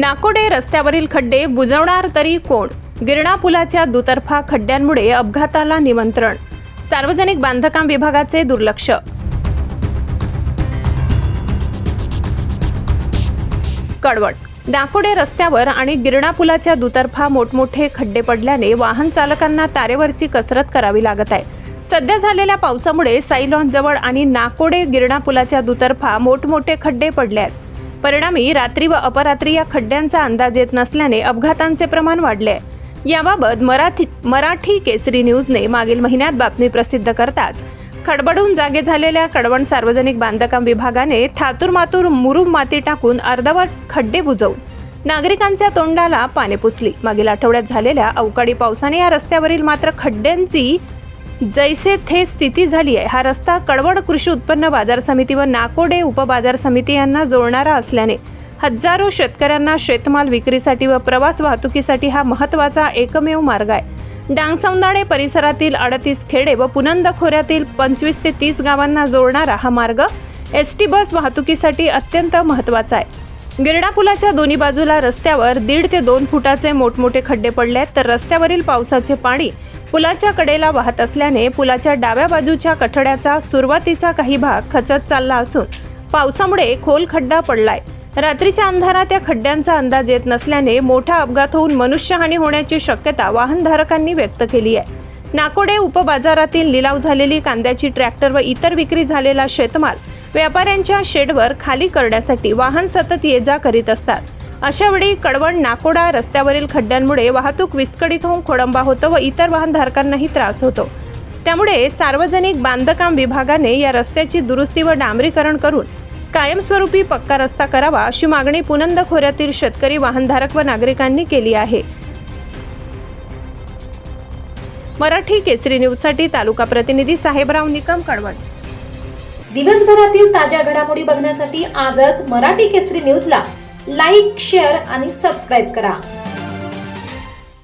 नाकोडे रस्त्यावरील खड्डे बुजवणार तरी कोण? गिरणा पुलाच्या दुतर्फा खड्ड्यांमुळे अपघाताला निमंत्रण. सार्वजनिक बांधकाम विभागाचे दुर्लक्ष. कडवट. नाकोडे रस्त्यावर आणि गिरणा पुलाच्या दुतर्फा मोठमोठे खड्डे पडल्याने वाहन चालकांना तारेवरची कसरत करावी लागत आहे. सध्या झालेल्या पावसामुळे साईलॉन जवळ आणि नाकोडे गिरणा पुलाच्या दुतर्फा मोठमोठे खड्डे पडले आहेत. परिणामी रात्री व अपरात्री या खड्ड्यांचा अंदाज येत नसल्याने अपघातांचे प्रमाण वाढले. आहे याबाबत मराठी मराठी केसरी न्यूजने मागील महिन्यात बातमी प्रसिद्ध करताच खडबडून जागे झालेल्या कडवण सार्वजनिक बांधकाम विभागाने थातूर मातूर मुरुम माती टाकून अर्धवट खड्डे बुजवून नागरिकांच्या तोंडाला पाने पुसली. मागील आठवड्यात झालेल्या अवकाळी पावसाने या रस्त्यावरील मात्र खड्ड्यांची जैसे थे स्थिती झाली आहे. हा रस्ता कडवड कृषी उत्पन्न बाजार समिती व नाकोडे उपबाजार समिती यांना जोडणारा असल्याने हजारो शेतकऱ्यांना शेतमाल विक्रीसाठी व प्रवास वाहतुकीसाठी हा महत्त्वाचा एकमेव मार्ग आहे. डांगसौंदाणे परिसरातील अडतीस खेडे व पुनंद खोऱ्यातील पंचवीस ते तीस गावांना जोडणारा हा मार्ग एस टी बस वाहतुकीसाठी अत्यंत महत्त्वाचा आहे. गिरडा पुलाच्या दोन्ही बाजूला रस्त्यावर दीड ते दोन फुटाचे मोठमोठे खड्डे पडले आहेत तर रस्त्यावरील पावसाचे पाणी पुलाच्या कडेला वाहत असल्याने पुलाच्या डाव्या बाजूच्या कठड्याचा सुरुवातीचा काही भाग खचत चालला असून पावसामुळे खोल खड्डा पडलाय. रात्रीच्या अंधारात या खड्ड्यांचा अंदाज येत नसल्याने मोठा अपघात होऊन मनुष्यहानी होण्याची शक्यता वाहनधारकांनी व्यक्त केली आहे. नाकोडे उपबाजारातील लिलाव झालेली कांद्याची ट्रॅक्टर व इतर विक्री झालेला शेतमाल व्यापाऱ्यांच्या शेडवर खाली करण्यासाठी वाहन सतत ये जा करीत असतात. अशावेळी कडवण नाकोडा रस्त्यावरील खड्ड्यांमुळे वाहतूक विस्कळीत होऊन खोडंबा होतं व इतर वाहनधारकांनाही त्रास होतो. त्यामुळे सार्वजनिक बांधकाम विभागाने या रस्त्याची दुरुस्ती व डांबरीकरण करून कायमस्वरूपी पक्का रस्ता करावा अशी मागणी पुनंद खोऱ्यातील शेतकरी वाहनधारक व नागरिकांनी केली आहे. मराठी केसरी न्यूजसाठी तालुका प्रतिनिधी साहेबराव निकम कडवण. दिवसभरातील ताज्या घडामोडी बघण्यासाठी आजच मराठी केसरी न्यूजला लाईक शेअर आणि सबस्क्राईब करा.